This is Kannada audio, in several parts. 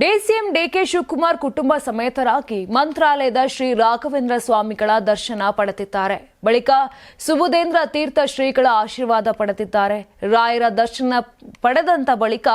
ಡಿಸಿಎಂ ಡಿಕೆ ಶಿವಕುಮಾರ್ ಕುಟುಂಬ ಸಮೇತರಾಗಿ ಮಂತ್ರಾಲಯದ ಶ್ರೀ ರಾಘವೇಂದ್ರ ಸ್ವಾಮಿಗಳ ದರ್ಶನ ಪಡೆದಿದ್ದಾರೆ. ಬಳಿಕ ಸುಬುಧೇಂದ್ರ ತೀರ್ಥ ಶ್ರೀಗಳ ಆಶೀರ್ವಾದ ಪಡೆದಿದ್ದಾರೆ. ರಾಯರ ದರ್ಶನ ಪಡೆದಂತ ಬಳಿಕ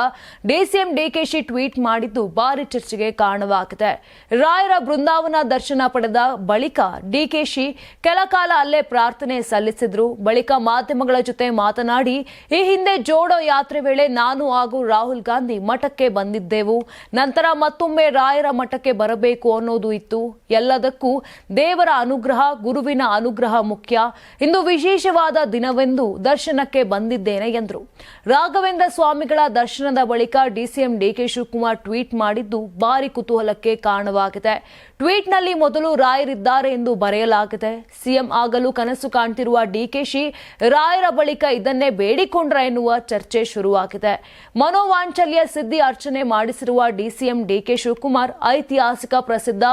ಡಿಸಿಎಂ ಡಿಕೆಶಿ ಟ್ವೀಟ್ ಮಾಡಿದ್ದು ಭಾರಿ ಚರ್ಚೆಗೆ ಕಾರಣವಾಗಿದೆ. ರಾಯರ ಬೃಂದಾವನ ದರ್ಶನ ಪಡೆದ ಬಳಿಕ ಡಿಕೆಶಿ ಕೆಲ ಕಾಲ ಅಲ್ಲೇ ಪ್ರಾರ್ಥನೆ ಸಲ್ಲಿಸಿದ್ರು. ಬಳಿಕ ಮಾಧ್ಯಮಗಳ ಜೊತೆ ಮಾತನಾಡಿ, ಈ ಹಿಂದೆ ಜೋಡೋ ಯಾತ್ರೆ ವೇಳೆ ನಾನು ಹಾಗೂ ರಾಹುಲ್ ಗಾಂಧಿ ಮಠಕ್ಕೆ ಬಂದಿದ್ದೆವು. ನಂತರ ಮತ್ತೊಮ್ಮೆ ರಾಯರ ಮಠಕ್ಕೆ ಬರಬೇಕು ಅನ್ನೋದು ಇತ್ತು. ಎಲ್ಲದಕ್ಕೂ ದೇವರ ಅನುಗ್ರಹ, ಗುರುವಿನ ಅನುಗ್ರಹ ಮುಖ್ಯ. ಇಂದು ವಿಶೇಷವಾದ ದಿನವೆಂದು ದರ್ಶನಕ್ಕೆ ಬಂದಿದ್ದೇನೆ ಎಂದರು. ರಾಘವೇಂದ್ರ ಸ್ವಾಮಿಗಳ ದರ್ಶನದ ಬಳಿಕ ಡಿಸಿಎಂ ಡಿಕೆ ಶಿವಕುಮಾರ್ ಟ್ವೀಟ್ ಮಾಡಿದ್ದು ಭಾರಿ ಕುತೂಹಲಕ್ಕೆ ಕಾರಣವಾಗಿದೆ. ಟ್ವೀಟ್ನಲ್ಲಿ ಮೊದಲು ರಾಯರಿದ್ದಾರೆ ಎಂದು ಬರೆಯಲಾಗಿದೆ. ಸಿಎಂ ಆಗಲು ಕನಸು ಕಾಣ್ತಿರುವ ಡಿಕೆಶಿ ರಾಯರ ಬಳಿಕ ಇದನ್ನೇ ಬೇಡಿಕೊಂಡ್ರ ಎನ್ನುವ ಚರ್ಚೆ ಶುರುವಾಗಿದೆ. ಮನೋವಾಂಚಲ್ಯ ಸಿದ್ಧಿ ಅರ್ಚನೆ ಮಾಡಿಸಿರುವ ಡಿಸಿಎಂ ಡಿಕೆ ಶಿವಕುಮಾರ್ ಐತಿಹಾಸಿಕ ಪ್ರಸಿದ್ಧ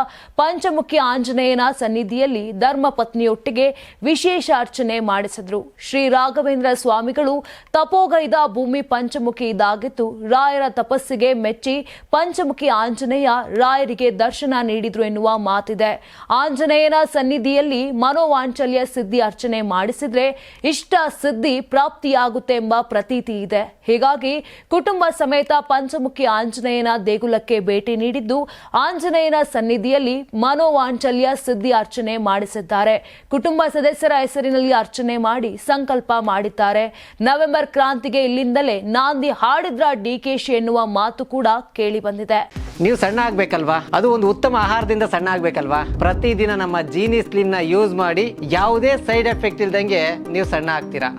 ಪಂಚಮುಖಿ ಆಂಜನೇಯನ ಸನ್ನಿಧಿಯಲ್ಲಿ ಧರ್ಮಪತ್ನಿಯೊಟ್ಟಿಗೆ ವಿಶೇಷ ಅರ್ಚನೆ ಮಾಡಿಸಿದ್ರು. ಶ್ರೀ ರಾಘವೇಂದ್ರ ಸ್ವಾಮಿಗಳು ತಪೋಗೈದ ಭೂಮಿ ಪಂಚಮುಖಿ ಇದಾಗಿತ್ತು. ರಾಯರ ತಪಸ್ಸಿಗೆ ಮೆಚ್ಚಿ ಪಂಚಮುಖಿ ಆಂಜನೇಯ ರಾಯರಿಗೆ ದರ್ಶನ ನೀಡಿದ್ರು ಎನ್ನುವ ಮಾತಿದೆ. ಆಂಜನೇಯನ ಸನ್ನಿಧಿಯಲ್ಲಿ ಮನೋವಾಂಚಲ್ಯ ಸಿದ್ಧಿ ಅರ್ಚನೆ ಮಾಡಿಸಿದ್ರೆ ಇಷ್ಟ ಸಿದ್ಧಿ ಪ್ರಾಪ್ತಿಯಾಗುತ್ತೆ ಎಂಬ ಪ್ರತೀತಿ ಇದೆ. ಹೀಗಾಗಿ ಕುಟುಂಬ ಸಮೇತ ಪಂಚಮುಖಿ ಆಂಜನೇಯನ ದೇಗುಲಕ್ಕೆ ಭೇಟಿ ನೀಡಿದ್ದು ಆಂಜನೇಯನ ಸನ್ನಿಧಿಯಲ್ಲಿ ಮನೋವಾಂಚಲ್ಯ ಸಿದ್ಧಿ ಅರ್ಚನೆ ಮಾಡಿಸಿದ್ದಾರೆ. ಕುಟುಂಬ ಸದಸ್ಯರ ಹೆಸರಿನಲ್ಲಿ ಅರ್ಚನೆ ಮಾಡಿ ಸಂಕಲ್ಪ ಮಾಡಿದ್ದಾರೆ. ನವೆಂಬರ್ ಕ್ರಾಂತಿಗೆ ಇಲ್ಲಿಂದಲೇ ನಾಂದಿ ಹಾಡಿದ್ರ ಡಿಕೆಶಿ ಎನ್ನುವ ಮಾತು ಕೂಡ ಕೇಳಿ ಬಂದಿದೆ. ನೀವು ಸಣ್ಣ ಆಗ್ಬೇಕಲ್ವಾ? ಅದು ಒಂದು ಉತ್ತಮ ಆಹಾರದಿಂದ ಸಣ್ಣ ಆಗ್ಬೇಕಲ್ವಾ? ಪ್ರತಿದಿನ ನಮ್ಮ ಜೀನಿ ಸ್ಲಿಮ್ನ ಯೂಸ್ ಮಾಡಿ ಯಾವುದೇ ಸೈಡ್ ಎಫೆಕ್ಟ್ ಇಲ್ದಂಗೆ ನೀವು ಸಣ್ಣ ಆಗ್ತೀರಾ?